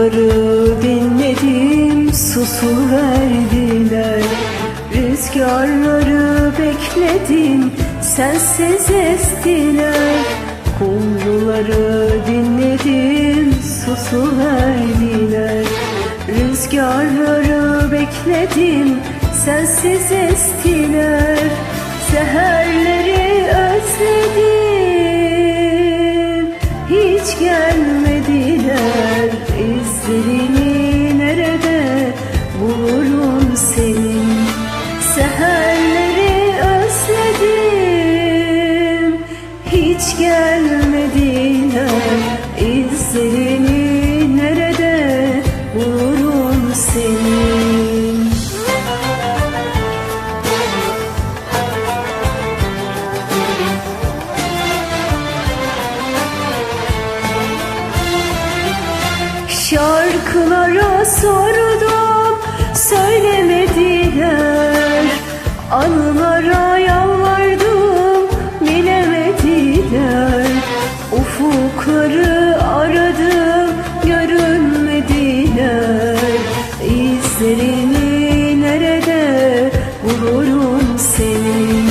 Kumruları dinledim susu verdiler. Rüzgarları bekledim sensiz estiler. Kumruları dinledim susu verdiler. Rüzgarları bekledim sensiz estiler. Seherleri özledim hiç gelmediler gelmediler. İzlerini nerede bulurum senin Şarkılara sordum söylemediler. Anılara İzlerini nerede bulurum senin?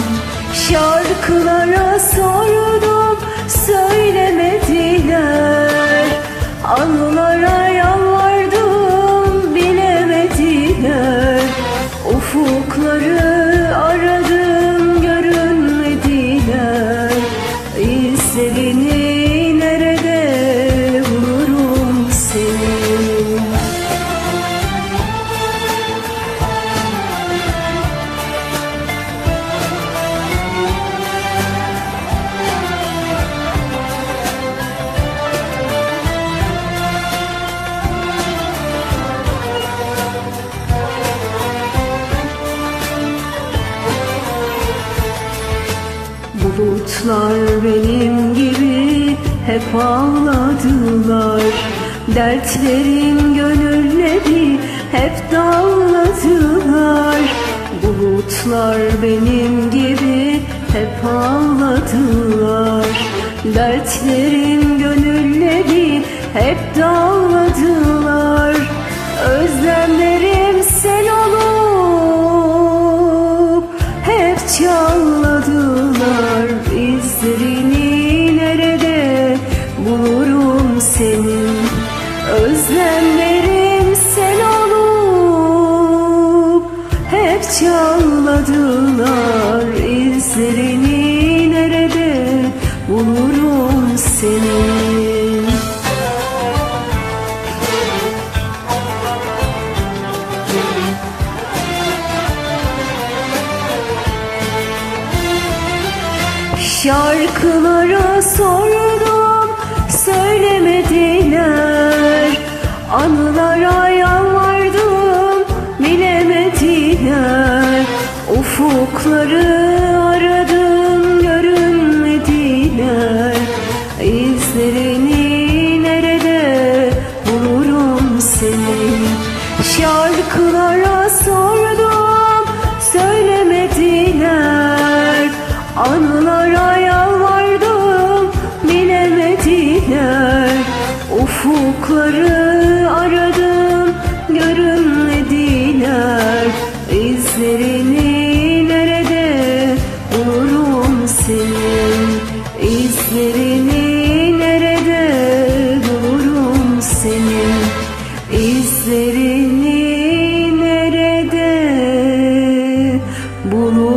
Şarkılara sordum söylemediler. Anılara yalvardım bilemediler. Ufukları Bulutlar benim gibi hep ağladılar. Dertlerin gönülleri hep dağladılar. Bulutlar benim gibi hep ağladılar. Dertlerin çağladılar izlerini nerede bulurum senin Şarkılara sordum söylemediler. Anılara yalvardım bilemediler Ufukları bunu